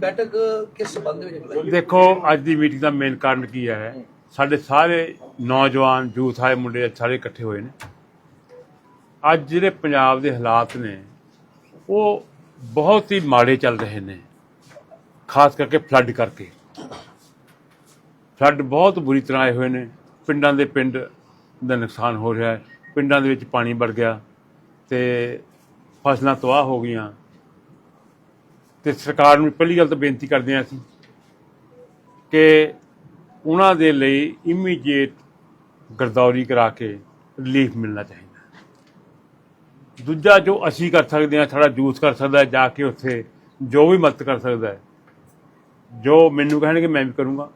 ਬੈਠਕ ਕਿਸ ਸੰਬੰਧ ਵਿੱਚ ਬੁਲਾਈ ਦੇਖੋ, ਅੱਜ ਦੀ ਮੀਟਿੰਗ ਦਾ ਮੇਨ ਕਾਰਨ ਕੀ ਹੈ? ਸਾਡੇ ਸਾਰੇ ਨੌਜਵਾਨ ਯੂਥ ਆਏ ਮੁੰਡੇ ਸਾਰੇ ਇਕੱਠੇ ਹੋਏ ਨੇ। ਅੱਜ ਜਿਹੜੇ ਪੰਜਾਬ ਦੇ ਹਾਲਾਤ ਨੇ, ਉਹ ਬਹੁਤ ਹੀ ਮਾੜੇ ਚੱਲ ਰਹੇ ਨੇ, ਖਾਸ ਕਰਕੇ ਫਲੱਡ ਕਰਕੇ। ਫਲੱਡ ਬਹੁਤ ਬੁਰੀ ਤਰ੍ਹਾਂ ਆਏ ਹੋਏ ਨੇ। ਪਿੰਡਾਂ ਦੇ ਪਿੰਡ ਦਾ ਨੁਕਸਾਨ ਹੋ ਰਿਹਾ ਹੈ। ਪਿੰਡਾਂ ਦੇ ਵਿੱਚ ਪਾਣੀ ਵੜ ਗਿਆ ਤੇ ਫਸਲਾਂ ਤਬਾਹ ਹੋ ਗਈਆਂ। ਤੇ ਸਰਕਾਰ ਨੂੰ ਪਹਿਲੀ ਗੱਲ ਤਾਂ ਬੇਨਤੀ ਕਰਦੇ ਹਾਂ ਅਸੀਂ ਕਿ ਉਹਨਾਂ ਦੇ ਲਈ ਇਮੀਡੀਏਟ ਗਰਦੌਰੀ ਕਰਾ ਕੇ ਰਿਲੀਫ ਮਿਲਣਾ ਚਾਹੀਦਾ। ਦੂਜਾ ਜੋ ਅਸੀਂ ਕਰ ਸਕਦੇ ਹਾਂ, ਸਾਡਾ ਜੂਸ ਕਰ ਸਕਦਾ ਜਾ ਕੇ ਉੱਥੇ ਜੋ ਵੀ ਮਦਦ ਕਰ ਸਕਦਾ ਜੋ ਮੈਨੂੰ ਕਹਿਣਗੇ ਮੈਂ ਵੀ ਕਰੂੰਗਾ।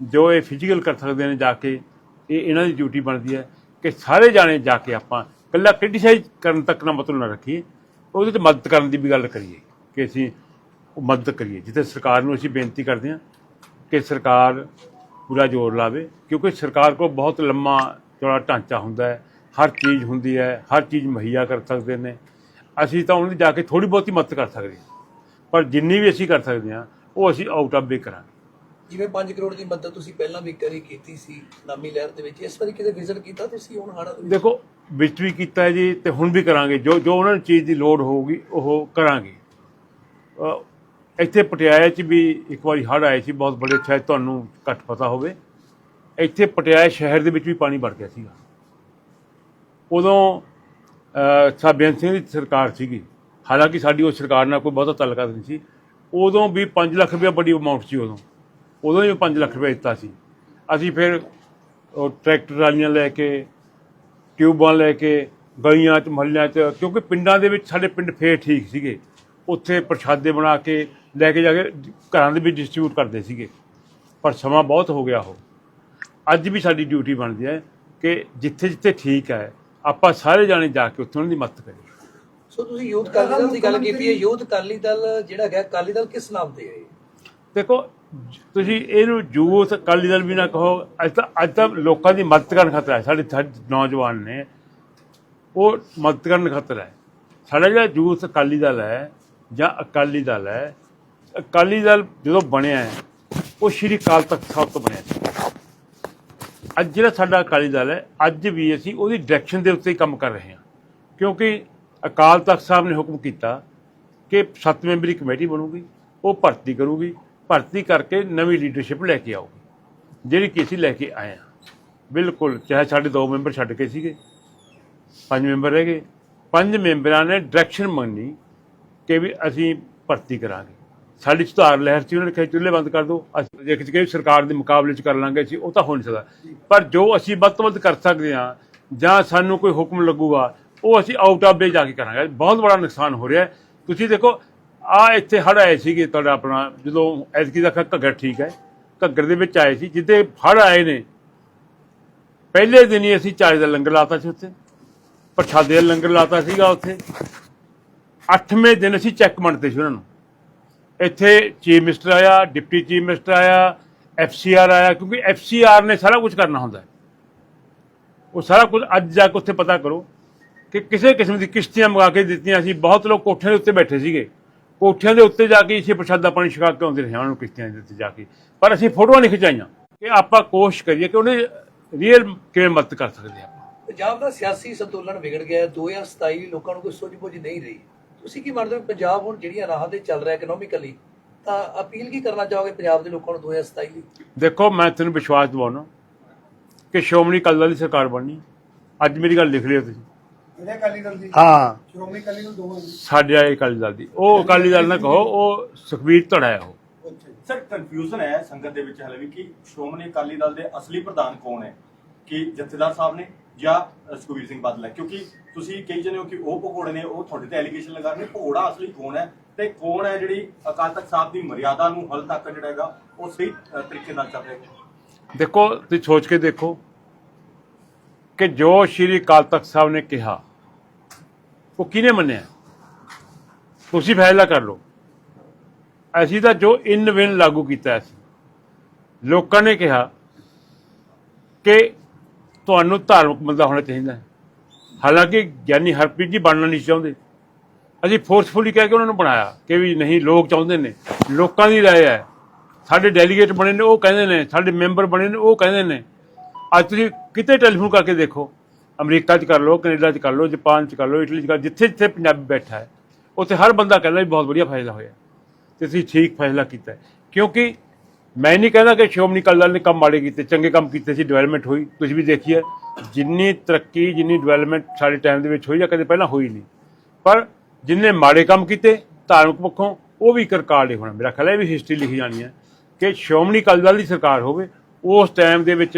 ਜੋ ਇਹ ਫਿਜ਼ੀਕਲ ਕਰ ਸਕਦੇ ਨੇ ਜਾ ਕੇ, ਇਹ ਇਹਨਾਂ ਦੀ ਡਿਊਟੀ ਬਣਦੀ ਹੈ ਕਿ ਸਾਰੇ ਜਾਣੇ ਜਾ ਕੇ ਆਪਾਂ ਇਕੱਲਾ ਕ੍ਰਿਟੀਸਾਈਜ਼ ਕਰਨ ਤੱਕ ਨਾ ਮਤਲਬ ਨਾ ਰੱਖੀਏ, ਉਹਦੇ ਤੇ ਮਦਦ ਕਰਨ ਦੀ ਵੀ ਗੱਲ ਕਰੀਏ ਕਿ ਅਸੀਂ ਮਦਦ ਕਰੀਏ। ਜਿੱਥੇ ਸਰਕਾਰ ਨੂੰ ਅਸੀਂ ਬੇਨਤੀ ਕਰਦੇ ਹਾਂ ਕਿ ਸਰਕਾਰ ਪੂਰਾ ਜ਼ੋਰ ਲਾਵੇ ਕਿਉਂਕਿ ਸਰਕਾਰ ਕੋਲ ਬਹੁਤ ਲੰਮਾ ਚੌੜਾ ਢਾਂਚਾ ਹੁੰਦਾ ਹੈ। ਹਰ ਚੀਜ਼ ਹੁੰਦੀ ਹੈ ਹਰ ਚੀਜ਼ ਮੁਹੱਈਆ ਕਰ ਸਕਦੇ ਨੇ। ਅਸੀਂ ਤਾਂ ਉਹਨਾਂ ਦੀ ਜਾ ਕੇ ਥੋੜੀ ਬਹੁਤੀ ਮਦਦ ਕਰ ਸਕਦੇ ਹਾਂ। ਪਰ ਜਿੰਨੀ ਵੀ ਅਸੀਂ ਕਰ ਸਕਦੇ ਹਾਂ ਉਹ ਅਸੀਂ ਆਊਟ ਆਫ ਵੇ ਕਰਾਂਗੇ। ਜਿਵੇਂ 5 ਕਰੋੜ ਦੀ ਮਦਦ ਤੁਸੀਂ ਪਹਿਲਾਂ ਵੀ ਕਰੀ ਕੀਤੀ ਸੀ ਨਾਮੀ ਲਹਿਰ ਦੇ ਵਿੱਚ ਇਸ ਵਾਰੀ ਕਿਤੇ ਵਿਜ਼ਿਟ ਕੀਤਾ ਤੁਸੀਂ ਹੁਣ ਹੜਾ ਦੇਖੋ ਵਿੱਚ ਵੀ ਕੀਤਾ ਜੀ ਤੇ ਹੁਣ ਵੀ ਕਰਾਂਗੇ। ਜੋ ਜੋ ਉਹਨਾਂ ਨੂੰ ਚੀਜ਼ ਦੀ ਲੋੜ ਹੋਊਗੀ ਉਹ ਕਰਾਂਗੇ। ਇੱਥੇ ਪਟਿਆਲੇ 'ਚ ਵੀ ਇੱਕ ਵਾਰੀ ਹੜ੍ਹ ਆਏ ਸੀ ਬਹੁਤ ਬੜੇ ਸ਼ਾਇਦ ਤੁਹਾਨੂੰ ਘੱਟ ਪਤਾ ਹੋਵੇ। ਇੱਥੇ ਪਟਿਆਲੇ ਸ਼ਹਿਰ ਦੇ ਵਿੱਚ ਵੀ ਪਾਣੀ ਵੜ ਗਿਆ ਸੀਗਾ। ਉਦੋਂ ਅਹ, ਸਾਹਿਬ ਸਿੰਘ ਦੀ ਸਰਕਾਰ ਸੀਗੀ। ਹਾਲਾਂਕਿ ਸਾਡੀ ਉਹ ਸਰਕਾਰ ਨਾਲ ਕੋਈ ਬਹੁਤਾ ਤਾਲੁਕਾਤ ਨਹੀਂ ਸੀ। ਉਦੋਂ ਵੀ 5 ਲੱਖ ਰੁਪਏ ਬੜੀ ਅਮਾਉਂਟ ਸੀ ਉਦੋਂ। ਉਦੋਂ ਵੀ 5 ਲੱਖ ਰੁਪਏ ਦਿੱਤਾ ਸੀ। ਅਸੀਂ ਫਿਰ ਉਹ ਟਰੈਕਟਰ ਵਾਲੀਆਂ ਲੈ ਕੇ ਟਿਊਬਾਂ ਲੈ ਕੇ ਗਲੀਆਂ 'ਚ ਮਹੱਲਿਆਂ 'ਚ ਕਿਉਂਕਿ ਪਿੰਡਾਂ ਦੇ ਵਿੱਚ ਸਾਡੇ ਪਿੰਡ ਫੇਰ ਠੀਕ ਸੀਗੇ। ਉੱਥੇ ਪ੍ਰਸ਼ਾਦੇ ਬਣਾ ਕੇ ਲੈ ਕੇ ਜਾ ਕੇ ਘਰਾਂ ਦੇ ਵਿੱਚ ਡਿਸਟ੍ਰੀਬਿਊਟ ਕਰਦੇ ਸੀਗੇ। ਪਰ ਸਮਾਂ ਬਹੁਤ ਹੋ ਗਿਆ ਉਹ। ਅੱਜ ਵੀ ਸਾਡੀ ਡਿਊਟੀ ਬਣਦੀ ਹੈ ਕਿ ਜਿੱਥੇ ਜਿੱਥੇ ਠੀਕ ਹੈ ਆਪਾਂ ਸਾਰੇ ਜਾਣੇ ਜਾ ਕੇ ਉੱਥੇ ਉਹਨਾਂ ਦੀ ਮਦਦ ਕਰੀਏ। ਸੋ ਤੁਸੀਂ ਯੂਥ ਅਕਾਲੀ ਦਲ ਦੀ ਗੱਲ ਕੀਤੀ ਹੈ। ਯੂਥ ਅਕਾਲੀ ਦਲ ਜਿਹੜਾ ਹੈਗਾ ਅਕਾਲੀ ਦਲ ਕਿਸ ਨਾਮ ਤੇ ਹੈ? ਦੇਖੋ ਤੁਸੀਂ ਇਹਨੂੰ ਯੂਥ ਅਕਾਲੀ ਦਲ ਵੀ ਨਾ ਕਹੋ। ਅੱਜ ਤਾਂ ਅੱਜ ਤਾਂ ਲੋਕਾਂ ਦੀ ਮਦਦ ਕਰਨ ਖਾਤਰ ਹੈ। ਸਾਡੇ ਸਾਡੇ ਨੌਜਵਾਨ ਨੇ। ਉਹ ਮਦਦ ਕਰਨ ਖਾਤਰ ਹੈ। ਸਾਡਾ ਜਿਹੜਾ ਯੂਥ ਅਕਾਲੀ ਦਲ ਹੈ ਜਾਂ ਅਕਾਲੀ ਦਲ ਹੈ ਅਕਾਲੀ ਦਲ ਜਦੋਂ ਬਣਿਆ ਹੈ, ਉਹ ਸ਼੍ਰੀ ਅਕਾਲ ਤਖਤ ਸਾਹਿਬ ਤੋਂ ਬਣਿਆ ਸੀ। ਅੱਜ ਜਿਹੜਾ ਸਾਡਾ ਅਕਾਲੀ ਦਲ ਹੈ ਅੱਜ ਵੀ ਅਸੀਂ ਉਹਦੀ ਡਾਇਰੈਕਸ਼ਨ ਦੇ ਉੱਤੇ ਹੀ ਕੰਮ ਕਰ ਰਹੇ ਹਾਂ। ਕਿਉਂਕਿ ਅਕਾਲ ਤਖਤ ਸਾਹਿਬ ਨੇ ਹੁਕਮ ਕੀਤਾ ਕਿ ਸੱਤ ਮੈਂਬਰੀ ਕਮੇਟੀ ਬਣੂਗੀ ਉਹ ਭਰਤੀ ਕਰੂਗੀ ਭਰਤੀ ਕਰਕੇ ਨਵੀਂ ਲੀਡਰਸ਼ਿਪ ਲੈ ਕੇ ਆਊਗੀ ਜਿਹੜੀ ਕਿ ਅਸੀਂ ਲੈ ਕੇ ਆਏ ਹਾਂ। ਬਿਲਕੁਲ ਚਾਹੇ ਸਾਡੇ ਦੋ ਮੈਂਬਰ ਛੱਡ ਕੇ ਸੀਗੇ ਪੰਜ ਮੈਂਬਰ ਰਹਿ ਗਏ। ਪੰਜ ਮੈਂਬਰਾਂ ਨੇ ਡਾਇਰੈਕਸ਼ਨ ਮੰਨੀ ਕਿ ਵੀ ਅਸੀਂ ਭਰਤੀ ਕਰਾਂਗੇ। ਸਾਡੀ ਸੁਧਾਰ ਲਹਿਰ ਸੀ, ਉਹਨਾਂ ਨੇ ਕਿਹਾ ਚੁੱਲ੍ਹੇ ਬੰਦ ਕਰ ਦਿਓ, ਅਸੀਂ ਦੇਖ ਕੇ ਸਰਕਾਰ ਦੇ ਮੁਕਾਬਲੇ 'ਚ ਕਰ ਲਾਂਗੇ ਅਸੀਂ, ਉਹ ਤਾਂ ਹੋ ਨਹੀਂ ਸਕਦਾ। ਪਰ ਜੋ ਅਸੀਂ ਵੱਧ ਤੋਂ ਵੱਧ ਕਰ ਸਕਦੇ ਹਾਂ, ਜਾਂ ਸਾਨੂੰ ਕੋਈ ਹੁਕਮ ਲੱਗੂਗਾ, ਉਹ ਅਸੀਂ ਆਊਟ ਆਫ ਵੇ ਜਾ ਕੇ ਕਰਾਂਗੇ। ਬਹੁਤ ਬੜਾ ਨੁਕਸਾਨ ਹੋ ਰਿਹਾ ਤੁਸੀਂ ਦੇਖੋ ਆ ਇੱਥੇ ਹੜ੍ਹ ਆਏ ਸੀਗੇ ਤੁਹਾਡਾ ਆਪਣਾ, ਜਦੋਂ ਐਤਕੀ ਦਾ ਘੱਗਰ ਠੀਕ ਹੈ, ਘੱਗਰ ਦੇ ਵਿੱਚ ਆਏ ਸੀ, ਜਿੱਦੇ ਹੜ੍ਹ ਆਏ ਨੇ, ਪਹਿਲੇ ਦਿਨ ਹੀ ਅਸੀਂ ਚਾय ਦਾ ਲੰਗਰ ਲਾਤਾ ਸੀ ਉੱਥੇ, ਪ੍ਰਸ਼ਾਦੇ ਦਾ ਲੰਗਰ ਲਾਤਾ ਸੀਗਾ ਉੱਥੇ। ਅੱਠਵੇਂ ਦਿਨ ਅਸੀਂ ਚੈੱਕ ਮੰਨਦੇ ਸੀ ਉਹਨਾਂ ਨੂੰ। ਇੱਥੇ ਚੀਫ ਮਿਨਿਸਟਰ ਆਇਆ, ਡਿਪਟੀ ਚੀਫ ਮਿਨਿਸਟਰ ਆਇਆ, ਐਫਸੀਆਰ ਆਇਆ, ਕਿਉਂਕਿ ਐਫਸੀਆਰ ਨੇ ਸਾਰਾ ਕੁਝ ਕਰਨਾ ਹੁੰਦਾ ਉਹ ਸਾਰਾ ਕੁਝ ਅੱਜ ਜਾ ਕੇ ਉੱਥੇ ਪਤਾ ਕਰੋ ਕਿ ਕਿਸੇ ਕਿਸਮ ਦੀ ਕਿਸ਼ਤੀਆਂ ਮੰਗਾ ਕੇ ਦਿੱਤੀਆਂ ਸੀ। ਬਹੁਤ ਲੋਕ ਕੋਠਿਆਂ ਦੇ ਉੱਤੇ ਬੈਠੇ ਸੀਗੇ। ਕੋਠਿਆਂ ਦੇ ਉੱਤੇ ਜਾ ਕੇ ਇਸੇ ਪ੍ਰਸ਼ਾਦਾ ਪਾਣੀ ਛਕਾ ਕੇ ਆਉਂਦੇ ਰਹੇ, ਉਹਨਾਂ ਨੂੰ ਕਿਸ਼ਤੀਆਂ ਦੇ ਉੱਤੇ ਜਾ ਕੇ। ਪਰ ਅਸੀਂ ਫੋਟੋਆਂ ਨਹੀਂ ਖਿਚਾਈਆਂ ਕਿ ਆਪਾਂ ਕੋਸ਼ਿਸ਼ ਕਰੀਏ ਕਿ ਉਹਨੇ ਰੀਅਲ ਕਿਵੇਂ ਮਦਦ ਕਰ ਸਕਦੇ ਆਪਾਂ। ਪੰਜਾਬ ਦਾ ਸਿਆਸੀ ਸੰਤੁਲਨ ਵਿਗੜ ਗਿਆ ਹੈ। 2027 ਲੋਕਾਂ ਨੂੰ ਕੋਈ ਸੁੱਝ-ਬੁੱਝ ਨਹੀਂ ਰਹੀ। ਤੁਸੀਂ ਕੀ ਮੰਨਦੇ ਹੋ ਪੰਜਾਬ ਹੁਣ ਜਿਹੜੀਆਂ ਰਾਹਾਂ ਤੇ ਚੱਲ ਰਿਹਾ ਇਕਨੋਮਿਕਲੀ ਤਾਂ ਅਪੀਲ ਕੀ ਕਰਨਾ ਚਾਹੋਗੇ ਪੰਜਾਬ ਦੇ ਲੋਕਾਂ ਨੂੰ 2027 ਲਈ? ਦੇਖੋ ਮੈਂ ਤੁਹਾਨੂੰ ਵਿਸ਼ਵਾਸ ਦਿਵਾਉਣਾ ਕਿ ਸ਼੍ਰੋਮਣੀ ਅਕਾਲੀ ਦਲ ਦੀ ਸਰਕਾਰ ਬਣਨੀ ਅੱਜ ਮੇਰੀ ਗੱਲ ਲਿਖ ਲਿਓ ਤੁਸੀਂ। ਇਹਦੇ ਅਕਾਲੀ ਦਲ ਦੀ? ਹਾਂ। ਸ਼੍ਰੋਮਣੀ ਅਕਾਲੀ ਦਲ ਦੋਵਾਂ ਦੀ। ਸਾਡੇ ਆਏ ਅਕਾਲੀ ਦਲ ਦੀ। ਉਹ ਅਕਾਲੀ ਦਲ ਨਾ ਕਹੋ ਉਹ ਸੁਖਬੀਰ ਧੜਾ ਹੈ ਉਹ। ਅੱਛਾ ਜੀ। ਸਰ ਕਨਫਿਊਜ਼ਨ ਹੈ ਸੰਗਤ ਦੇ ਵਿੱਚ ਹਲੇ ਵੀ ਕਿ ਸ਼੍ਰੋਮਣੀ ਅਕਾਲੀ ਦਲ ਦੇ ਅਸਲੀ ਪ੍ਰਧਾਨ ਕੌਣ ਹੈ? ਕਿ ਜਥੇਦਾਰ ਸਾਹਿਬ ਨੇ? ਜਾਂ ਸੁਖਬੀਰ ਸਿੰਘ ਬਾਦਲ ਹੈ। ਕਿਉਂਕਿ ਤੁਸੀਂ ਕਹੀ ਜਾਂਦੇ ਹੋ ਕਿ ਉਹ ਭਗੌੜੇ ਨੇ, ਉਹ ਤੁਹਾਡੇ ਤੇ ਐਲੀਗੇਸ਼ਨ ਲਗਾ ਰਹੇ ਨੇ। ਅਸਲੀ ਕੌਣ ਹੈ? ਤੇ ਕੌਣ ਹੈ ਜਿਹੜੀ ਅਕਾਲ ਤਖਤ ਸਾਹਿਬ ਦੀ ਮਰਿਆਦਾ ਨੂੰ ਹਲ ਤੱਕ ਜਿਹੜਾ ਹੈਗਾ, ਉਹ ਸਹੀ ਤਰੀਕੇ ਨਾਲ ਚੱਲ ਰਿਹਾ ਦੇਖੋ, ਤੁਸੀਂ ਸੋਚ ਕੇ ਦੇਖੋ ਕਿ ਜੋ ਸ਼੍ਰੀ ਅਕਾਲ ਤਖਤ ਸਾਹਿਬ ਨੇ ਕਿਹਾ, ਉਹ ਕਿਹਨੇ ਮੰਨਿਆ? ਤੁਸੀਂ ਫੈਸਲਾ ਕਰ ਲਓ। ਅਸੀਂ ਤਾਂ ਜੋ ਇਨ ਵਿਨ ਲਾਗੂ ਕੀਤਾ ਸੀ ਲੋਕਾਂ ਨੇ ਕਿਹਾ ਕਿ ਤੁਹਾਨੂੰ ਧਾਰਮਿਕ ਬੰਦਾ ਹੋਣਾ ਚਾਹੀਦਾ ਹੈ। ਹਾਲਾਂਕਿ ਗਿਆਨੀ ਹਰਪ੍ਰੀਤ ਜੀ ਬਣਨਾ ਨਹੀਂ ਚਾਹੁੰਦੇ। ਅਸੀਂ ਫੋਰਸਫੁਲੀ ਕਹਿ ਕੇ ਉਹਨਾਂ ਨੂੰ ਬਣਾਇਆ ਕਿ ਵੀ ਨਹੀਂ, ਲੋਕ ਚਾਹੁੰਦੇ ਨੇ। ਲੋਕਾਂ ਦੀ ਰਾਏ ਹੈ। ਸਾਡੇ ਡੈਲੀਗੇਟ ਬਣੇ ਨੇ, ਉਹ ਕਹਿੰਦੇ ਨੇ। ਸਾਡੇ ਮੈਂਬਰ ਬਣੇ ਨੇ, ਉਹ ਕਹਿੰਦੇ ਨੇ। ਅੱਜ ਤੁਸੀਂ ਕਿਤੇ ਟੈਲੀਫੋਨ ਕਰਕੇ ਦੇਖੋ। ਅਮਰੀਕਾ 'ਚ ਕਰ ਲਓ, ਕੈਨੇਡਾ 'ਚ ਕਰ ਲਓ, ਜਾਪਾਨ 'ਚ ਕਰ ਲਓ, ਇਟਲੀ 'ਚ ਕਰ ਜਿੱਥੇ ਜਿੱਥੇ ਪੰਜਾਬੀ ਬੈਠਾ ਹੈ, ਉੱਥੇ ਹਰ ਬੰਦਾ ਕਹਿੰਦਾ ਵੀ ਬਹੁਤ ਵਧੀਆ ਫੈਸਲਾ ਹੋਇਆ। ਤੇ ਤੁਸੀਂ ਠੀਕ ਫੈਸਲਾ ਕੀਤਾ ਕਿਉਂਕਿ ਮੈਂ ਨਹੀਂ ਕਹਿੰਦਾ ਕਿ ਅਕਾਲੀ ਦਲ ਨੇ ਕੰਮ ਮਾੜੇ ਕੀਤੇ ਚੰਗੇ ਕੰਮ ਕੀਤੇ ਸੀ ਡਿਵੈਲਪਮੈਂਟ ਹੋਈ। ਤੁਸੀਂ ਵੀ ਦੇਖੀ ਹੈ ਜਿੰਨੀ ਤਰੱਕੀ ਜਿੰਨੀ ਡਿਵੈਲਪਮੈਂਟ ਸਾਡੇ ਟਾਈਮ ਦੇ ਵਿੱਚ ਹੋਈ ਜਾਂ ਕਦੇ ਪਹਿਲਾਂ ਹੋਈ ਨਹੀਂ। ਪਰ ਜਿੰਨੇ ਮਾੜੇ ਕੰਮ ਕੀਤੇ ਧਾਰਮਿਕ ਪੱਖੋਂ ਉਹ ਵੀ ਇੱਕ ਰਿਕਾਰਡ ਹੀ ਹੋਣਾ। ਮੇਰਾ ਖਿਆਲ ਹੈ ਵੀ ਹਿਸਟਰੀ ਲਿਖੀ ਜਾਣੀ ਹੈ ਕਿ ਸ਼੍ਰੋਮਣੀ ਅਕਾਲੀ ਦਲ ਦੀ ਸਰਕਾਰ ਹੋਵੇ ਉਸ ਟਾਈਮ ਦੇ ਵਿੱਚ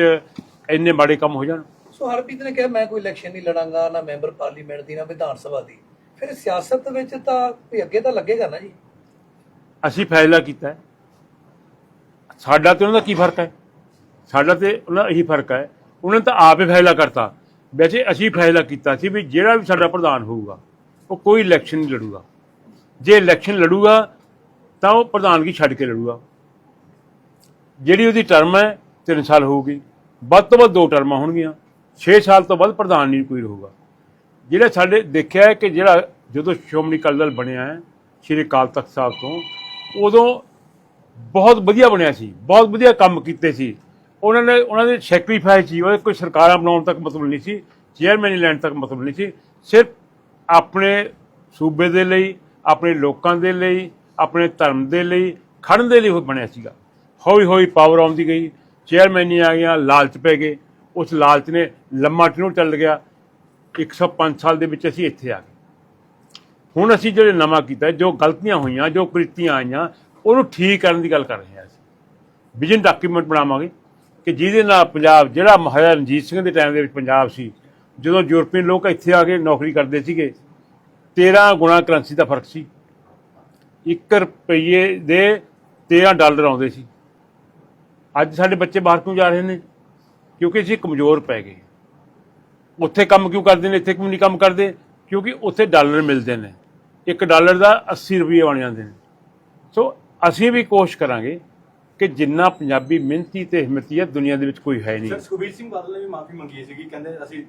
ਇੰਨੇ ਮਾੜੇ ਕੰਮ ਹੋ ਜਾਣ। ਸੋ ਹਰਪ੍ਰੀਤ ਨੇ ਕਿਹਾ ਮੈਂ ਕੋਈ ਇਲੈਕਸ਼ਨ ਨਹੀਂ ਲੜਾਂਗਾ ਨਾ ਮੈਂਬਰ ਪਾਰਲੀਮੈਂਟ ਦੀ ਨਾ ਵਿਧਾਨ ਸਭਾ ਦੀ। ਫਿਰ ਸਿਆਸਤ ਵਿੱਚ ਤਾਂ ਕੋਈ ਅੱਗੇ ਤਾਂ ਲੱਗੇਗਾ ਨਾ ਜੀ? ਅਸੀਂ ਫੈਸਲਾ ਕੀਤਾ ਹੈ। ਸਾਡਾ ਤੇ ਉਹਨਾਂ ਦਾ ਕੀ ਫ਼ਰਕ ਹੈ? ਸਾਡਾ ਤੇ ਉਹਨਾਂ ਦਾ ਇਹੀ ਫ਼ਰਕ ਹੈ। ਉਹਨਾਂ ਨੇ ਤਾਂ ਆਪ ਹੀ ਫੈਸਲਾ ਕਰਤਾ। ਵੈਸੇ ਅਸੀਂ ਫੈਸਲਾ ਕੀਤਾ ਸੀ ਵੀ ਜਿਹੜਾ ਵੀ ਸਾਡਾ ਪ੍ਰਧਾਨ ਹੋਊਗਾ, ਉਹ ਕੋਈ ਇਲੈਕਸ਼ਨ ਨਹੀਂ ਲੜੂਗਾ। ਜੇ ਇਲੈਕਸ਼ਨ ਲੜੂਗਾ, ਤਾਂ ਉਹ ਪ੍ਰਧਾਨਗੀ ਛੱਡ ਕੇ ਲੜੂਗਾ। ਜਿਹੜੀ ਉਹਦੀ ਟਰਮ ਹੈ 3 ਸਾਲ ਹੋਊਗੀ। ਵੱਧ ਤੋਂ ਵੱਧ ਦੋ ਟਰਮਾਂ ਹੋਣਗੀਆਂ। 6 ਸਾਲ ਤੋਂ ਵੱਧ ਪ੍ਰਧਾਨ ਨਹੀਂ ਕੋਈ ਰਹੂਗਾ। ਜਿਹੜਾ ਸਾਡੇ ਦੇਖਿਆ ਹੈ ਕਿ ਜਿਹੜਾ ਜਦੋਂ ਸ਼੍ਰੋਮਣੀ ਅਕਾਲੀ ਦਲ ਬਣਿਆ ਹੈ, ਸ਼੍ਰੀ ਅਕਾਲ ਤਖਤ ਸਾਹਿਬ ਤੋਂ, ਉਦੋਂ ਬਹੁਤ ਵਧੀਆ ਬਣਿਆ ਸੀ, ਬਹੁਤ ਵਧੀਆ ਕੰਮ ਕੀਤੇ ਸੀ। ਉਹਨਾਂ ਨੇ, ਉਹਨਾਂ ਦੇ ਸੈਕਰੀਫਾਈਸ ਸੀ, ਉਹਦੇ ਕੋਈ ਸਰਕਾਰਾਂ ਬਣਾਉਣ ਤੱਕ ਮਤਲਬ ਨਹੀਂ ਸੀ ਚੇਅਰਮੈਨ ਲੈਣ ਤੱਕ ਮਤਲਬ ਨਹੀਂ ਸੀ। ਸਿਰਫ ਆਪਣੇ ਸੂਬੇ ਦੇ ਲਈ, ਆਪਣੇ ਲੋਕਾਂ ਦੇ ਲਈ, ਆਪਣੇ ਧਰਮ ਦੇ ਲਈ ਖੜਨ ਦੇ ਲਈ ਉਹ ਬਣਿਆ ਸੀਗਾ। ਹੌਲੀ ਹੌਲੀ ਪਾਵਰ ਆਉਂਦੀ ਗਈ ਚੇਅਰਮੈਨੀ ਆ ਗਿਆ ਲਾਲਚ ਪੈ ਗਏ। ਉਸ ਲਾਲਚ ਨੇ ਲੰਮਾ ਟਨੋਰ ਚੱਲ ਗਿਆ। 105 ਸਾਲ ਦੇ ਵਿੱਚ ਅਸੀਂ ਇੱਥੇ ਆ ਗਏ। ਹੁਣ ਅਸੀਂ ਜਿਹੜੇ ਨਵਾਂ ਕੀਤਾ, ਜੋ ਗਲਤੀਆਂ ਹੋਈਆਂ, ਜੋ ਕ੍ਰਿਤੀਆਂ ਆਈਆਂ ਉਹਨੂੰ ਠੀਕ ਕਰਨ ਦੀ ਗੱਲ ਕਰ ਰਹੇ ਹਾਂ ਅਸੀਂ। ਵਿਜ਼ਨ ਡਾਕੂਮੈਂਟ ਬਣਾਵਾਂਗੇ ਕਿ ਜਿਹਦੇ ਨਾਲ ਪੰਜਾਬ, ਜਿਹੜਾ ਮਹਾਰਾਜਾ ਰਣਜੀਤ ਸਿੰਘ ਦੇ ਟਾਈਮ ਦੇ ਵਿੱਚ ਪੰਜਾਬ ਸੀ, ਜਦੋਂ ਯੂਰਪੀਅਨ ਲੋਕ ਇੱਥੇ ਆ ਕੇ ਨੌਕਰੀ ਕਰਦੇ ਸੀਗੇ 13 ਗੁਣਾ ਕਰੰਸੀ ਦਾ ਫ਼ਰਕ ਸੀ। 1 ਰੁਪਏ ਦੇ 13 ਡਾਲਰ ਆਉਂਦੇ ਸੀ। ਅੱਜ ਸਾਡੇ ਬੱਚੇ ਬਾਹਰ ਕਿਉਂ ਜਾ ਰਹੇ ਨੇ? ਕਿਉਂਕਿ ਅਸੀਂ ਕਮਜ਼ੋਰ ਪੈ ਗਏ। ਉੱਥੇ ਕੰਮ ਕਿਉਂ ਕਰਦੇ ਨੇ, ਇੱਥੇ ਕਿਉਂ ਨਹੀਂ ਕੰਮ ਕਰਦੇ? ਕਿਉਂਕਿ ਉੱਥੇ ਡਾਲਰ ਮਿਲਦੇ ਨੇ। ਇੱਕ ਡਾਲਰ ਦਾ 80 ਰੁਪਏ ਬਣ ਜਾਂਦੇ ਨੇ। ਸੋ ਅਸੀਂ ਵੀ ਕੋਸ਼ਿਸ਼ ਕਰਾਂਗੇ ਕਿ ਜਿੰਨਾ ਪੰਜਾਬੀ ਮਿਹਨਤੀ ਤੇ ਹਿੰਮਤੀ ਹੈ ਦੁਨੀਆ ਦੇ ਵਿੱਚ ਕੋਈ ਹੈ ਨਹੀਂ। ਸਰ ਸੁਖਬੀਰ ਸਿੰਘ ਬਾਦਲ ਨੇ ਵੀ ਮਾਫੀ ਮੰਗੀ ਸੀਗੀ ਕਹਿੰਦੇ ਅਸੀਂ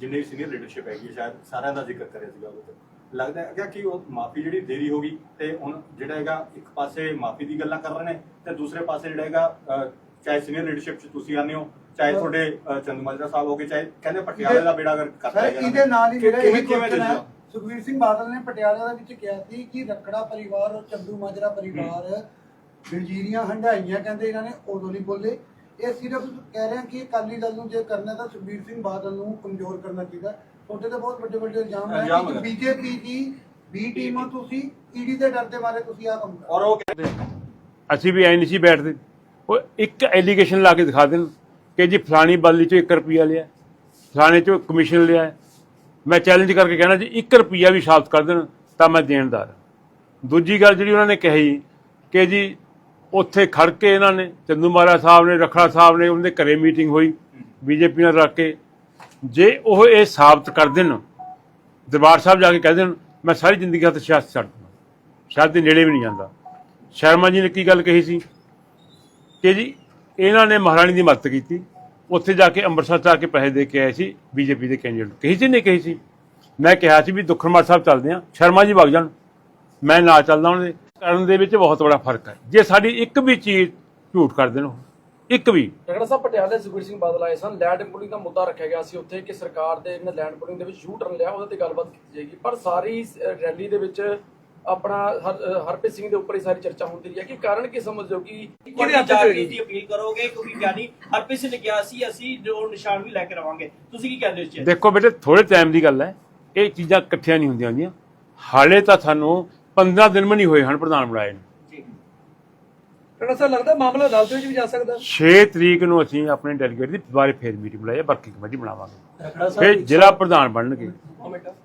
ਜਿੰਨੇ ਵੀ ਸੀਨੀਅਰ ਲੀਡਰਸ਼ਿਪ ਹੈਗੀ ਹੈ, ਸ਼ਾਇਦ ਸਾਰਿਆਂ ਦਾ ਜ਼ਿਕਰ ਕਰਿਆ ਸੀਗਾ ਉਹਦੇ ਤੇ। ਲੱਗਦਾ ਹੈ ਕਿ ਉਹ ਮਾਫੀ ਜਿਹੜੀ ਦੇਰੀ ਹੋ ਗਈ ਤੇ ਹੁਣ ਜਿਹੜਾ ਹੈਗਾ ਇੱਕ ਪਾਸੇ ਮਾਫੀ ਦੀ ਗੱਲਾਂ ਕਰ ਰਹੇ ਨੇ ਤੇ ਦੂਸਰੇ ਪਾਸੇ ਜਿਹੜਾ ਹੈਗਾ ਚਾਹੇ ਸੀਨੀਅਰ ਲੀਡਰਸ਼ਿਪ ਚ ਤੁਸੀਂ ਆਨੇ ਹੋ ਚਾਹੇ ਤੁਹਾਡੇ ਚੰਦੂਮਾਜਰਾ ਸਾਹਿਬ ਹੋਗੇ ਚਾਹੇ ਕਹਿੰਦੇ ਪਟਿਆਲੇ ਦਾ ਬੇੜਾ ਕਰ ਹੈਗਾ ਇਹਦੇ ਨਾਲ ਹੀ ਜਿਹੜਾ ਇਹ ਕਿਵੇਂ question ਹੈ ਦੱਸੋ ਸੁਖਵੀਰ ਸਿੰਘ ਬਾਦਲ ਨੇ ਪਟਿਆਲਾ ਦੇ ਵਿੱਚ ਕਿਹਾ ਸੀ ਕਿ ਰਖੜਾ ਪਰਿਵਾਰ ਔਰ ਚੰਦੂ ਮਾਜਰਾ ਪਰਿਵਾਰ ਵਜ਼ੀਰੀਆਂ ਹੰਡਾਈਆਂ ਕਹਿੰਦੇ ਇਹਨਾਂ ਨੇ ਉਦੋਂ ਨਹੀਂ ਬੋਲੇ। ਇਹ ਸਿਰਫ ਕਹਿ ਰਹੇ ਕਿ ਅਕਾਲੀ ਦਲ ਨੂੰ ਜੇ ਕਰਨਾ ਤਾਂ ਸੁਖਬੀਰ ਸਿੰਘ ਬਾਦਲ ਨੂੰ ਕਮਜ਼ੋਰ ਕਰਨਾ ਚਾਹੀਦਾ ਤੁਹਾਡੇ ਤੇ ਬਹੁਤ ਵੱਡੇ ਵੱਡੇ ਇਲਜ਼ਾਮ ਹੈ ਕਿ। ਬੀਜੇਪੀ ਦੀ ਬੀ ਟੀਮ ਤੁਸੀਂ ਈਡੀ ਦੇ ਡਰ ਦੇ ਮਾਰੇ ਤੁਸੀਂ ਆ ਕੰਮ ਔਰ ਉਹ ਕਹਿੰਦੇ ਅਸੀਂ ਵੀ ਐ ਨਹੀਂ ਸੀ ਬੈਠਦੇ। ਉਹ ਇੱਕ ਐਲੀਗੇਸ਼ਨ ਲਾ ਕੇ ਦਿਖਾ ਦੇਣ ਕਿ ਜੀ ਫਲਾਣੀ ਬਦਲੀ ਚੋਂ 1 ਰੁਪਿਆ ਲਿਆ ਫਲਾਣੇ ਚੋਂ ਕਮਿਸ਼ਨ ਲਿਆ। ਮੈਂ ਚੈਲੰਜ ਕਰਕੇ ਕਹਿਣਾ ਜੀ 1 ਰੁਪਿਆ ਵੀ ਸਾਬਤ ਕਰ ਦੇਣ, ਤਾਂ ਮੈਂ ਦੇਣਦਾਰ ਹਾਂ। ਦੂਜੀ ਗੱਲ ਜਿਹੜੀ ਉਹਨਾਂ ਨੇ ਕਹੀ ਕਿ ਜੀ, ਉੱਥੇ ਖੜ ਕੇ ਇਹਨਾਂ ਨੇ, ਚੰਦੂ ਮਹਾਰਾਜ ਸਾਹਿਬ ਨੇ, ਰਖੜਾ ਸਾਹਿਬ ਨੇ ਉਹਨਾਂ ਦੇ ਘਰੇ ਮੀਟਿੰਗ ਹੋਈ, ਬੀਜੇਪੀ ਨਾਲ ਰੱਖ ਕੇ। ਜੇ ਉਹ ਇਹ ਸਾਬਤ ਕਰ ਦੇਣ, ਦਰਬਾਰ ਸਾਹਿਬ ਜਾ ਕੇ ਕਹਿ ਦੇਣ, ਮੈਂ ਸਾਰੀ ਜ਼ਿੰਦਗੀ ਹੱਥ ਸਿਆਸਤ ਛੱਡ ਦੂੰਗਾ ਸ਼ਾਇਦ ਦੇ ਨੇੜੇ ਵੀ ਨਹੀਂ ਜਾਂਦਾ। ਸ਼ਰਮਾ ਜੀ ਨੇ ਕੀ ਗੱਲ ਕਹੀ ਸੀ? ਕਿ ਜੀ, ਇਹਨਾਂ ਨੇ ਮਹਾਰਾਣੀ ਦੀ ਮਦਦ ਕੀਤੀ। ਉੱਥੇ ਜਾ ਕੇ ਅੰਮ੍ਰਿਤਸਰ ਜਾ ਕੇ ਪੈਸੇ ਦੇ ਕੇ ਆਏ ਸੀ, ਬੀਜੇਪੀ ਦੇ ਕੈਂਡੀਡੇਟ ਕਹੀ ਸੀ, ਨਹੀਂ ਕਹੀ ਸੀ। ਮੈਂ ਕਿਹਾ ਸੀ ਵੀ ਦੁੱਖਨਮਾਰ ਸਾਹਿਬ ਚੱਲਦੇ ਆ, ਸ਼ਰਮਾ ਜੀ ਵਗ ਜਾਣ। ਮੈਂ ਨਾ ਚੱਲਦਾ ਉਹਨਾਂ ਦੇ। ਕਰਨ ਦੇ ਵਿੱਚ ਬਹੁਤ ਬੜਾ ਫ਼ਰਕ ਹੈ। ਜੇ ਸਾਡੀ ਇੱਕ ਵੀ ਚੀਜ਼ ਝੂਠ ਕਰ ਦੇਣ ਇੱਕ ਵੀ। ਰਗੜਾ ਸਾਹਿਬ ਪਟਿਆਲੇ ਸੁਖਬੀਰ ਸਿੰਘ ਬਾਦਲ ਆਏ ਸਨ। ਲੈਂਡ ਪੂਲਿੰਗ ਦਾ ਮੁੱਦਾ ਰੱਖਿਆ ਗਿਆ ਸੀ ਉੱਥੇ ਕਿ ਸਰਕਾਰ ਦੇ ਇਹਨੇ ਲੈਂਡ ਪੂਲਿੰਗ ਦੇ ਵਿੱਚ ਯੂ ਟਰਨ ਲਿਆ, ਉਹਦੇ ਤੇ ਗੱਲਬਾਤ ਕੀਤੀ ਜਾਏਗੀ। ਪਰ ਸਾਰੀ ਰੈਲੀ ਦੇ ਵਿੱਚ ਆਪਣਾ ਹਰਪ੍ਰੀਤ ਸਿੰਘ ਦੇ ਉੱਪਰ ਹੀ ਸਾਰੀ ਚਰਚਾ ਹੁੰਦੀ ਰਹੀ ਹੈ। ਕਿ ਕਾਰਨ ਕੀ ਸਮਝਦੇ ਹੋ ਕਿ ਕਿਹੜੇ ਹੱਥ 'ਚ ਹੋਏਗੀ? ਦੀ ਅਪੀਲ ਕਰੋਗੇ? ਕਿਉਂਕਿ ਗਿਆਨੀ ਹਰਪ੍ਰੀਤ ਸਿੰਘ ਨੇ ਕਿਹਾ ਸੀ ਅਸੀਂ ਜੋ ਨਿਸ਼ਾਨ ਵੀ ਲੈ ਕੇ ਰਵਾਂਗੇ। ਤੁਸੀਂ ਕੀ ਕਹਿੰਦੇ ਹੋ ਇਸ 'ਚ ਦੇਖੋ ਬੇਟੇ ਥੋੜੇ ਟਾਈਮ ਦੀ ਗੱਲ ਹੈ। ਇਹ ਚੀਜ਼ਾਂ ਇਕੱਠੀਆਂ ਨਹੀਂ ਹੁੰਦੀਆਂ ਹੁੰਦੀਆਂ। ਹਾਲੇ ਤਾਂ ਸਾਨੂੰ 15 ਦਿਨ ਵੀ ਨਹੀਂ ਹੋਏ ਹਨ ਪ੍ਰਧਾਨ ਬਣਾਏ ਨੂੰ। ਜੀ। ਰਣਾ ਸਾਹਿਬ ਲੱਗਦਾ ਮਾਮਲਾ ਅਦਾਲਤ ਵਿੱਚ ਵੀ ਜਾ ਸਕਦਾ। 6 ਤਰੀਕ ਨੂੰ ਅਸੀਂ ਆਪਣੇ ਡੈਲੀਗੇਟ ਦੀ ਦੁਬਾਰੇ ਫੇਰ ਮੀਟਿੰਗ ਬੁਲਾਈ ਹੈ ਵਰਕਿੰਗ ਕਮੇਟੀ ਬਣਾਵਾਂਗੇ। ਫਿਰ ਜ਼ਿਲ੍ਹਾ ਪ੍ਰਧਾਨ ਬਣਨਗੇ।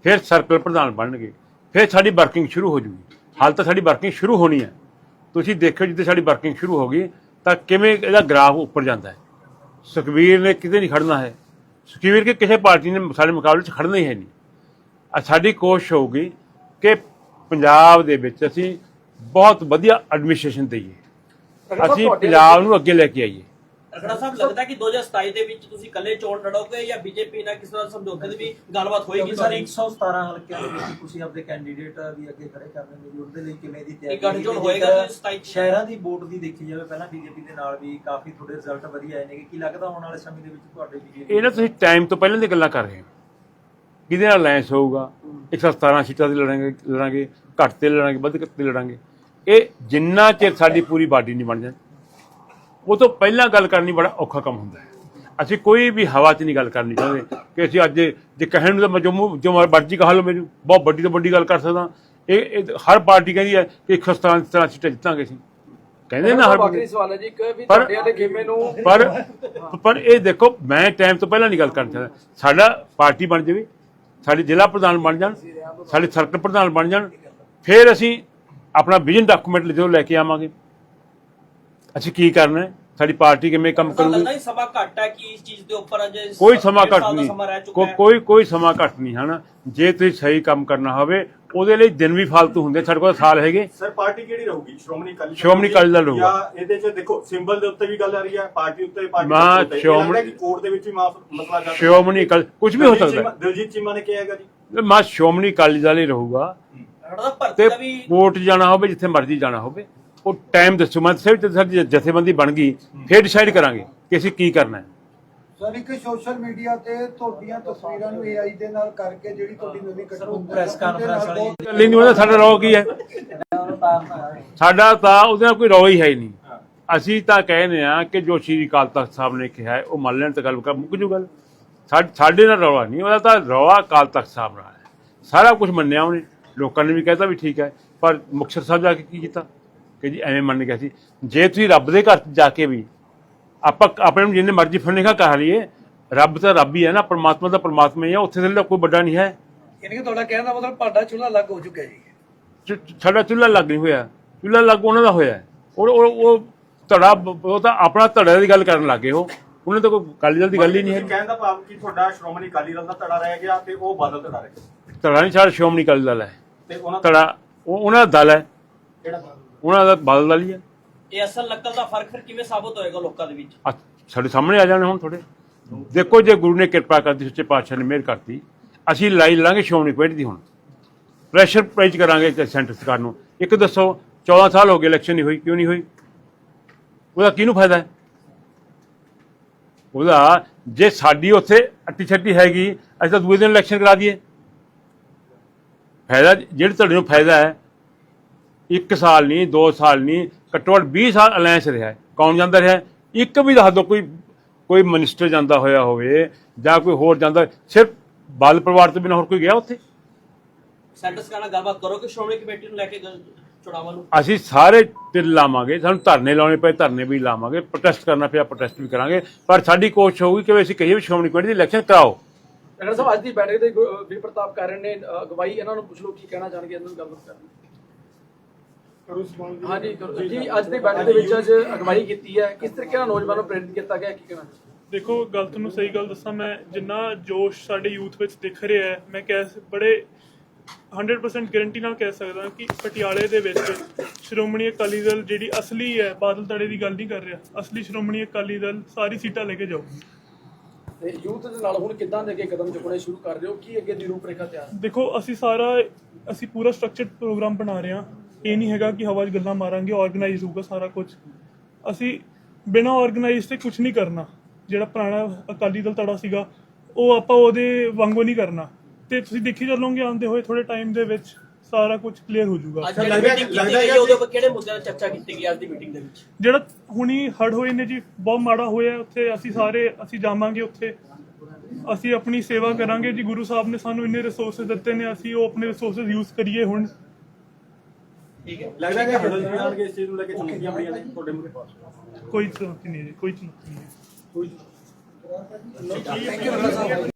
ਫਿਰ ਸਰਕਲ ਪ੍ਰਧਾਨ ਬਣਨਗੇ। ਫਿਰ ਸਾਡੀ ਵਰਕਿੰਗ ਸ਼ੁਰੂ ਹੋ ਜੂਗੀ। ਹਾਲ ਤਾਂ ਸਾਡੀ ਵਰਕਿੰਗ ਸ਼ੁਰੂ ਹੋਣੀ ਹੈ। ਤੁਸੀਂ ਦੇਖੋ ਜਿੱਦੇ ਸਾਡੀ ਵਰਕਿੰਗ ਸ਼ੁਰੂ ਹੋ ਗਈ ਤਾਂ ਕਿਵੇਂ ਇਹਦਾ ਗ੍ਰਾਫ ਉੱਪਰ ਜਾਂਦਾ ਹੈ। ਸੁਖਬੀਰ ਨੇ ਕਿਤੇ ਨਹੀਂ ਖੜਨਾ ਹੈ। ਸੁਖਬੀਰ ਕੇ ਕਿਸੇ ਪਾਰਟੀ ਨੇ ਸਾਡੇ ਮੁਕਾਬਲੇ 'ਚ ਖੜਨਾ ਹੀ ਹੈ ਨਹੀਂ। ਸਾਡੀ ਕੋਸ਼ਿਸ਼ ਹੋਊਗੀ ਕਿ ਪੰਜਾਬ ਦੇ ਵਿੱਚ ਅਸੀਂ ਬਹੁਤ ਵਧੀਆ ਐਡਮਿਨਿਸਟ੍ਰੇਸ਼ਨ ਦਈਏ। ਅਸੀਂ ਪੰਜਾਬ ਨੂੰ ਅੱਗੇ ਲੈ ਕੇ ਆਈਏ। ਰਖੜਾ ਸਾਹਿਬ ਲੱਗਦਾ ਕਿ 2027 ਦੇ ਵਿੱਚ ਤੁਸੀਂ ਇਕੱਲੇ ਚੋਣ ਲੜੋਗੇ ਜਾਂ ਬੀਜੇਪੀ ਨਾਲ ਕਿਸੇ ਨਾਲ ਸਮਝੌਤੇ ਦੀ ਵੀ ਗੱਲਬਾਤ ਹੋਏਗੀ ਕਿਉਂਕਿ ਸਰ? ਤੁਹਾਡੀ 117 ਹਲਕਿਆਂ ਦੇ ਵਿੱਚ ਤੁਸੀਂ ਆਪਣੇ ਕੈਂਡੀਡੇਟ ਵੀ ਅੱਗੇ ਖੜੇ ਕਰਨੇ ਨੇ ਜੀ ਉਹਦੇ ਲਈ ਕਿਵੇਂ ਦੀ ਤਿਆਰੀ ਇਹ ਗੱਠਜੋੜ ਕੀਤੀ? ਹੋਏਗਾ ਜੇਕਰ ਜੀ 27 ਚ? ਸ਼ਹਿਰਾਂ ਦੀ ਵੋਟ ਦੀ ਦੇਖੀ ਜਾਵੇ ਪਹਿਲਾਂ ਬੀਜੇਪੀ ਦੇ ਨਾਲ ਵੀ ਕਾਫੀ ਥੋੜੇ ਰਿਜ਼ਲਟ ਵਧੀਆ ਆਏ ਨੇ ਕੀ ਲੱਗਦਾ ਆਉਣ ਵਾਲੇ ਸਮੇਂ ਦੇ ਵਿੱਚ ਤੁਹਾਡੇ ਬੀਜੇਪੀ ਇਹ ਨਾ ਤੁਸੀਂ ਟਾਈਮ ਤੋਂ ਪਹਿਲਾਂ ਦੀ ਗੱਲਾਂ ਕਰ ਰਹੇ ਹੋ। ਕਿਹਦੇ ਨਾਲ ਅਲਾਈਅੰਸ ਹੋਊਗਾ? 117 ਸੀਟਾਂ ਤੇ ਲੜਾਂਗੇ ਲੜਾਂਗੇ ਘੱਟ ਤੇ ਲੜਾਂਗੇ ਵੱਧ ਤੇ ਲੜਾਂਗੇ। ਇਹ ਜਿੰਨਾ ਚਿਰ ਸਾਡੀ ਪੂਰੀ ਬਾਡੀ ਨਹੀਂ ਬਣ ਜਾਂਦੀ ਉਹ ਤੋਂ ਪਹਿਲਾਂ ਗੱਲ ਕਰਨੀ ਬੜਾ ਔਖਾ ਕੰਮ ਹੁੰਦਾ ਹੈ। ਅਸੀਂ ਕੋਈ ਵੀ ਹਵਾ 'ਚ ਨਹੀਂ ਗੱਲ ਕਰਨੀ ਚਾਹੁੰਦੇ ਕਿ ਅਸੀਂ ਅੱਜ ਜੇ ਕਹਿਣ ਨੂੰ ਤਾਂ ਮੈਂ ਜੋ ਜੋ ਮਰਜ਼ੀ ਕਹਾ ਲਓ ਮੈਨੂੰ ਬਹੁਤ ਵੱਡੀ ਤੋਂ ਵੱਡੀ ਗੱਲ ਕਰ ਸਕਦਾ। ਇਹ ਹਰ ਪਾਰਟੀ ਕਹਿੰਦੀ ਹੈ ਕਿ 117 ਤਰ੍ਹਾਂ ਸੀਟਾਂ ਜਿੱਤਾਂਗੇ ਅਸੀਂ। ਕਹਿੰਦੇ ਨਾ ਹਰ ਆਖਰੀ ਸਵਾਲ ਹੈ ਜੀ ਇੱਕ ਵੀ ਤੁਹਾਡੇ ਵਾਲੇ ਖੇਮੇ ਨੂੰ ਪਰ ਪਰ ਇਹ ਦੇਖੋ ਮੈਂ ਟਾਈਮ ਤੋਂ ਪਹਿਲਾਂ ਨਹੀਂ ਗੱਲ ਕਰਨਾ ਚਾਹੁੰਦਾ। ਸਾਡਾ ਪਾਰਟੀ ਬਣ ਜਾਵੇ ਸਾਡੇ ਜ਼ਿਲ੍ਹਾ ਪ੍ਰਧਾਨ ਬਣ ਜਾਣ ਸਾਡੇ ਸਰਕਲ ਪ੍ਰਧਾਨ ਬਣ ਜਾਣ ਫਿਰ ਅਸੀਂ ਆਪਣਾ ਵਿਜ਼ਨ ਡਾਕੂਮੈਂਟ ਜਦੋਂ ਲੈ ਕੇ ਆਵਾਂਗੇ। ਅਸੀਂ ਕੀ ਕਰਨਾ ਹੈ? ਸਾਡੀ ਪਾਰਟੀ ਕਿਵੇਂ ਕੰਮ ਕਰੂਗੀ? ਲੱਗਦਾ ਹੀ ਸਮਾਂ ਘੱਟ ਹੈ ਕਿ ਇਸ ਚੀਜ਼ ਦੇ ਉੱਪਰ ਅਜੇ ਕੋਈ ਸਮਾਂ ਘੱਟ ਨਹੀਂ। ਕੋ- ਕੋਈ ਕੋਈ ਸਮਾਂ ਘੱਟ ਨਹੀਂ ਹਨਾ? ਜੇ ਤੁਸੀਂ ਸਹੀ ਕੰਮ ਕਰਨਾ ਹੋਵੇ ਉਹਦੇ ਲਈ ਦਿਨ ਵੀ ਫालतू ਹੁੰਦੇ ਸਾਡੇ ਕੋਲ ਸਾਲ ਹੈਗੇ। ਸਰ ਪਾਰਟੀ ਕਿਹੜੀ ਰਹੂਗੀ? ਸ਼੍ਰੋਮਣੀ ਅਕਾਲੀ ਦਲ ਸ਼੍ਰੋਮਣੀ ਅਕਾਲੀ ਦਲ ਰਹੂਗਾ। ਜਾਂ ਇਹਦੇ 'ਚ ਦੇਖੋ ਸਿੰਬਲ ਦੇ ਉੱਤੇ ਵੀ ਗੱਲ ਆ ਰਹੀ ਹੈ ਪਾਰਟੀ ਉੱਤੇ ਪਾਰਟੀ ਮੈਂ ਦੇ ਉੱਤੇ। ਇਹ ਲੱਗਦਾ ਸ਼੍ਰੋਮਣੀ- ਕਿ ਕੋਰਟ ਦੇ ਵਿੱਚ ਵੀ ਮਾਫ ਮਸਲਾ ਰਿਹਾ ਸ਼੍ਰੋਮਣੀ ਅਕਾਲੀ ਕੁਝ ਵੀ ਹੋ ਦਿਲਜੀਤ ਸਕਦਾ ਚੀਮਾ- ਦਿਲਜੀਤ ਚੀਮਾ ਨੇ ਕਿਹਾ ਹੈਗਾ ਜੀ। ਹੈ ਮੈਂ ਸ਼੍ਰੋਮਣੀ ਅਕਾਲੀ ਦਲ ਹੀ ਰਹੂਗਾ। ਭਰਤੀ ਤੇ ਦਾ ਵੀ ਕੋਰਟ ਜਾਣਾ ਹੋਵੇ ਜਿੱਥੇ ਮਰਜ਼ੀ ਜਾਣਾ ਹੋਵੇ। ਉਹ ਟਾਈਮ ਦੱਸੋ ਮੈਂ ਵੀ ਤੇ ਸਾਡੀ ਜਥੇਬੰਦੀ ਬਣ ਗਈ ਫਿਰ ਡਿਸਾਈਡ ਕਰਾਂਗੇ ਕਿ ਅਸੀਂ ਕੀ ਕਰਨਾ ਹੈ। ਸਰ ਇੱਕ ਸੋਸ਼ਲ ਮੀਡੀਆ ਤੇ ਤੁਹਾਡੀਆਂ ਤਸਵੀਰਾਂ ਨੂੰ AI ਦੇ ਨਾਲ ਕਰਕੇ ਜਿਹੜੀ ਤੁਹਾਡੀ ਨਵੀਂ ਸਰ, ਕਟਿੰਗ press conference ਵਾਲੀ ਗੱਲ ਹੀ ਨਹੀਂ ਉਹਦਾ ਸਾਡਾ ਰੌ ਕੀ ਹੈ? ਸਾਡਾ ਤਾਂ ਉਹਦੇ ਨਾਲ ਕੋਈ ਰੌ ਹੀ ਹੈ ਨਹੀਂ। ਅਸੀਂ ਤਾਂ ਕਹਿੰਦੇ ਆ ਕਿ ਜੋ ਸ਼੍ਰੀ ਅਕਾਲ ਤਖਤ ਸਾਹਿਬ ਨੇ ਕਿਹਾ ਉਹ ਮੰਨ ਲੈਣ ਤਾਂ ਗੱਲ ਕਰ ਮੁੱਕ ਜੂ ਗੱਲ। ਸਾਡੇ ਨਾਲ ਰੌਲਾ ਨਹੀਂ ਉਹਦਾ ਤਾਂ ਰੌਲਾ ਅਕਾਲ ਤਖਤ ਸਾਹਿਬ ਨਾਲ ਹੈ। ਸਾਰਾ ਕੁਝ ਮੰਨਿਆ ਉਹਨੇ। ਲੋਕਾਂ ਨੇ ਵੀ ਕਹਿਤਾ ਵੀ ਠੀਕ ਹੈ ਪਰ ਮੁਕਤਸਰ ਸਾਹਿਬ ਜਾ ਕੇ ਕੀ ਕੀਤਾ? ਕਿ ਜੀ ਐਵੇਂ ਮੰਨ ਗਿਆ ਸੀ। ਜੇ ਤੁਸੀਂ ਰੱਬ ਦੇ ਘਰ ਜਾ ਕੇ ਵੀ ਆਪਾਂ ਆਪਣੇ ਨੂੰ ਜਿੰਨੇ ਮਰਜ਼ੀ ਫੜਨੇ ਕਾ ਕਹਾ ਲਈਏ ਰੱਬ ਤਾਂ ਰੱਬ ਹੀ ਹੈ ਨਾ ਪਰਮਾਤਮਾ ਦਾ ਪਰਮਾਤਮਾ ਹੀ ਹੈ ਉੱਥੇ ਦੇ ਕੋਈ ਵੱਡਾ ਨਹੀਂ ਹੈ। ਯਾਨੀ ਕਿ ਤੁਹਾਡਾ ਕਹਿਣ ਦਾ ਮਤਲਬ ਭਾਡਾ ਚੁੱਲ੍ਹਾ ਲੱਗ ਹੋ ਚੁੱਕਿਆ ਜੀ। ਸਾਡਾ ਚੁੱਲ੍ਹਾ ਲੱਗ ਨਹੀਂ ਹੋਇਆ। ਚੁੱਲ੍ਹਾ ਲੱਗ ਉਹਨਾਂ ਦਾ ਹੋਇਆ। ਉਹ ਉਹ ਉਹ ਧੜਾ ਉਹ ਤਾਂ ਆਪਣਾ ਧੜੇ ਦੀ ਗੱਲ ਕਰਨ ਲੱਗੇ ਉਹ। ਉਹਨੇ ਤਾਂ ਕੋਈ ਕਾਲੀ ਦਲ ਦੀ ਗੱਲ ਹੀ ਨਹੀਂ ਹੈ। ਕਹਿਣ ਦਾ ਭਾਵ ਕਿ ਤੁਹਾਡਾ ਸ਼੍ਰੋਮਣੀ ਅਕਾਲੀ ਦਲ ਦਾ ਧੜਾ ਰਹਿ ਗਿਆ ਤੇ ਉਹ ਬਾਦਲ ਧੜਾ ਰਹਿ ਗਿਆ। ਧੜਾ ਨਹੀਂ ਸਾਡਾ ਸ਼੍ਰੋਮਣੀ ਅਕਾਲੀ ਦਲ ਹੈ। ਤੇ ਉਹਨਾਂ ਧੜਾ ਉਹ ਉਹਨਾਂ ਦਾ ਦਲ ਹੈ। ਕਿਹੜਾ ਉਹਨਾਂ ਦਾ ਬਾਦਲ ਦਲ ਹੀ ਹੈ। ਇਹ ਅਸਲ ਨਕਲ ਦਾ ਫ਼ਰਕ ਫਿਰ ਕਿਵੇਂ ਸਾਬਤ ਹੋਏਗਾ ਲੋਕਾਂ ਦੇ ਵਿੱਚ? ਆ ਸਾਡੇ ਸਾਹਮਣੇ ਆ ਜਾਣੇ ਹੁਣ ਥੋੜੇ ਦੇਖੋ ਜੇ ਗੁਰੂ ਨੇ ਕਿਰਪਾ ਕਰਤੀ ਸੱਚੇ ਪਾਤਸ਼ਾਹ ਨੇ ਮਿਹਰ ਕਰਤੀ ਅਸੀਂ ਲੜਾਈ ਲੜਾਂਗੇ ਸ਼੍ਰੋਮਣੀ ਕਮੇਟੀ ਦੀ ਹੁਣ। ਪ੍ਰੈਸ਼ਰ ਪ੍ਰਾਈਜ਼ ਕਰਾਂਗੇ ਤੇ ਸੈਂਟਰ ਸਰਕਾਰ ਨੂੰ। ਇੱਕ ਦੱਸੋ 14 ਸਾਲ ਹੋ ਗਏ ਇਲੈਕਸ਼ਨ ਨਹੀਂ ਹੋਈ ਕਿਉਂ ਨਹੀਂ ਹੋਈ? ਉਹਦਾ ਕਿਹਨੂੰ ਫਾਇਦਾ ਹੈ? ਉਹਦਾ ਜੇ ਸਾਡੀ ਉੱਥੇ ਅੱਟੀ ਛੱਟੀ ਹੈਗੀ ਅਸੀਂ ਤਾਂ ਦੂਏ ਦਿਨ ਇਲੈਕਸ਼ਨ ਕਰਾ ਦਈਏ। ਫਾਇਦਾ ਜਿਹੜੇ ਤੁਹਾਡੇ ਨੂੰ ਫਾਇਦਾ ਹੈ ਇੱਕ ਸਾਲ ਨਹੀਂ ਦੋ ਸਾਲ ਨਹੀਂ ਘੱਟੋ ਘੱਟ 20 ਸਾਲ ਅਲਾਈਅੰਸ ਰਿਹਾ ਹੈ। ਕੌਣ ਜਾਂਦਾ ਰਿਹਾ ਹੈ? ਇੱਕ ਵੀ ਦੱਸ ਦਿਓ ਕੋਈ ਕੋਈ ਮਿਨਿਸਟਰ ਜਾਂਦਾ ਹੋਇਆ ਹੋਵੇ ਜਾਂ ਕੋਈ ਹੋਰ ਜਾਂਦਾ ਸਿਰਫ ਬਾਲ ਪਰਿਵਾਰ ਤੋਂ ਬਿਨਾਂ ਹੋਰ ਕੋਈ ਗਿਆ ਉੱਥੇ? ਸੈਂਟਰ ਸਰਕਾਰ ਨਾਲ ਗੱਲਬਾਤ ਕਰੋ ਕਿ ਸ਼੍ਰੋਮਣੀ ਕਮੇਟੀ ਨੂੰ ਲੈ ਕੇ ਚੁਣਾਵਾਂ ਨੂੰ। ਅਸੀਂ ਸਾਰੇ ਤਿਲ ਲਾਵਾਂਗੇ ਸਾਨੂੰ ਧਰਨੇ ਲਾਉਣੇ ਪਏ ਧਰਨੇ ਵੀ ਲਾਵਾਂਗੇ ਪ੍ਰੋਟੈਸਟ ਕਰਨਾ ਪਿਆ ਪ੍ਰੋਟੈਸਟ ਵੀ ਕਰਾਂਗੇ ਪਰ ਸਾਡੀ ਕੋਸ਼ਿਸ਼ ਹੋਊਗੀ ਕਿ ਵੀ ਅਸੀਂ ਕਹੀਏ ਵੀ ਸ਼੍ਰੋਮਣੀ ਕਮੇਟੀ ਦੀ ਇਲੈਕਸ਼ਨ ਕਰਾਓ। ਰਖੜਾ ਸਾਹਿਬ ਅੱਜ ਦੀ ਬੈਠਕ ਦੇ ਵੀ ਪ੍ਰਤਾਪ ਕਾਰਨ ਨੇ ਅਗਵਾਈ ਇਹਨਾਂ ਨੂੰ ਪੁੱਛ ਲਓ ਕੀ ਕਹਿਣਾ ਚਾਹਣਗੇ ਇਹਨਾਂ ਨੂੰ ਗੱਲਬਾਤ ਕਰਨ ਹਾਂਜੀ ਕਰੋ। ਜੀ ਅੱਜ ਦੀ ਬੈਠਕ ਦੇ ਵਿੱਚ ਅੱਜ ਅਗਵਾਈ ਕੀਤੀ ਹੈ। ਕਿਸ ਤਰੀਕੇ ਨਾਲ ਨੌਜਵਾਨਾਂ ਨੂੰ ਪ੍ਰੇਰਿਤ ਕੀਤਾ ਗਿਆ ਕੀ ਕਹਿਣਾ ਦੇਖੋ ਗੱਲ ਤੁਹਾਨੂੰ ਸਹੀ ਗੱਲ ਦੱਸਾਂ ਮੈਂ ਜਿੰਨਾ ਜੋਸ਼ ਸਾਡੇ ਯੂਥ ਵਿੱਚ ਦਿਖ ਰਿਹਾ ਹੈ ਮੈਂ ਕਹਿ ਸ- ਬੜੇ 100% ਗਾਰੰਟੀ ਨਾਲ ਕਹਿ ਸਕਦਾ ਕਿ ਪਟਿਆਲੇ ਦੇ ਵਿੱਚ ਸ਼੍ਰੋਮਣੀ ਅਕਾਲੀ ਦਲ ਜਿਹੜੀ ਅਸਲੀ ਹੈ ਬਾਦਲ ਤੜੇ ਦੀ ਗੱਲ ਨਹੀਂ ਕਰ ਰਿਹਾ। ਅਸਲੀ ਸ਼੍ਰੋਮਣੀ ਅਕਾਲੀ ਦਲ ਸਾਰੀ ਸੀਟਾਂ ਲੈ ਕੇ ਤੇ ਯੂਥ ਦੇ ਨਾਲ ਹੁਣ ਕਿੱਦਾਂ ਦੇ ਅੱਗੇ ਕਦਮ ਚੁੱਕਣੇ ਸ਼ੁਰੂ ਕਰ ਰਹੇ ਹੋ? ਕੀ ਅੱਗੇ ਦੀ ਰੂਪਰੇਖਾ ਤਿਆਰ ਹੈ? ਦੇਖੋ ਅਸੀਂ ਸਾਰਾ ਅਸੀਂ ਪੂਰਾ ਸਟਰਕਚਰਡ ਪ੍ਰੋਗਰਾਮ ਬਣਾ ਰਹੇ ਹਾਂ। ਇਹ ਨਹੀਂ ਹੈਗਾ ਕਿ ਹਵਾ 'ਚ ਗੱਲਾਂ ਮਾਰਾਂਗੇ ਆਰਗੇਨਾਈਜ਼ ਹੋਊਗਾ ਸਾਰਾ ਕੁਝ ਅਸੀਂ ਬਿਨਾਂ ਆਰਗੇਨਾਈਜ਼ ਤੇ ਕੁਝ ਨਹੀਂ ਕਰਨਾ। ਜਿਹੜਾ ਪੁਰਾਣਾ ਅਕਾਲੀ ਦਲ ਤੜਾ ਸੀਗਾ ਉਹ ਆਪਾਂ ਉਹਦੇ ਵਾਂਗੂ ਨਹੀਂ ਕਰਨਾ। ਤੇ ਤੁਸੀਂ ਦੇਖੀ ਚੱਲੋਗੇ ਆਉਂਦੇ ਹੋਏ ਥੋੜੇ ਟਾਈਮ ਦੇ ਵਿੱਚ ਸਾਰਾ ਕੁਝ ਕਲੀਅਰ ਹੋ ਜਾਊਗਾ। ਅੱਜ ਮੀਟਿੰਗ ਗਈ ਹੈ ਉਹਦੇ ਉੱਪਰ ਕਿਹੜੇ ਮੁੱਦਿਆਂ 'ਤੇ ਚਰਚਾ ਕੀਤੀ ਗਈ ਅੱਜ ਦੀ ਮੀਟਿੰਗ ਦੇ ਵਿੱਚ? ਜਿਹੜਾ ਹੁਣੀ ਹੜ ਹੋਏ ਨੇ ਜੀ ਬਹੁਤ ਮਾੜਾ ਹੋਇਆ ਉੱਥੇ। ਅਸੀਂ ਸਾਰੇ ਅਸੀਂ ਜਾਵਾਂਗੇ ਉੱਥੇ। ਅਸੀਂ ਆਪਣੀ ਸੇਵਾ ਕਰਾਂਗੇ। ਜੀ ਗੁਰੂ ਸਾਹਿਬ ਨੇ ਸਾਨੂੰ ਇੰਨੇ ਰਿਸੋਰਸਸ ਦਿੱਤੇ ਨੇ ਅਸੀਂ ਉਹ ਆਪਣੇ ਰਿਸੋਰਸਸ ਯੂਜ਼ ਕਰੀਏ ਹੁਣ। ਠੀਕ ਹੈ। ਲੱਗਦਾ ਕਿ ਇਸ ਚੀਜ਼ ਨੂੰ ਲੈ ਕੇ ਚੁਣੌਤੀਆਂ ਬੜੀਆਂ ਨੇ ਤੁਹਾਡੇ ਮੂਹਰੇ ਕੋਈ ਚੁਣੌਤੀ ਨਹੀਂ ਹੈ ਜੀ ਕੋਈ ਚੁਣੌਤੀ ਨਹੀਂ ਹੈ ਥੈਂਕ ਯੂ ਰਖੜਾ ਸਾਹਿਬ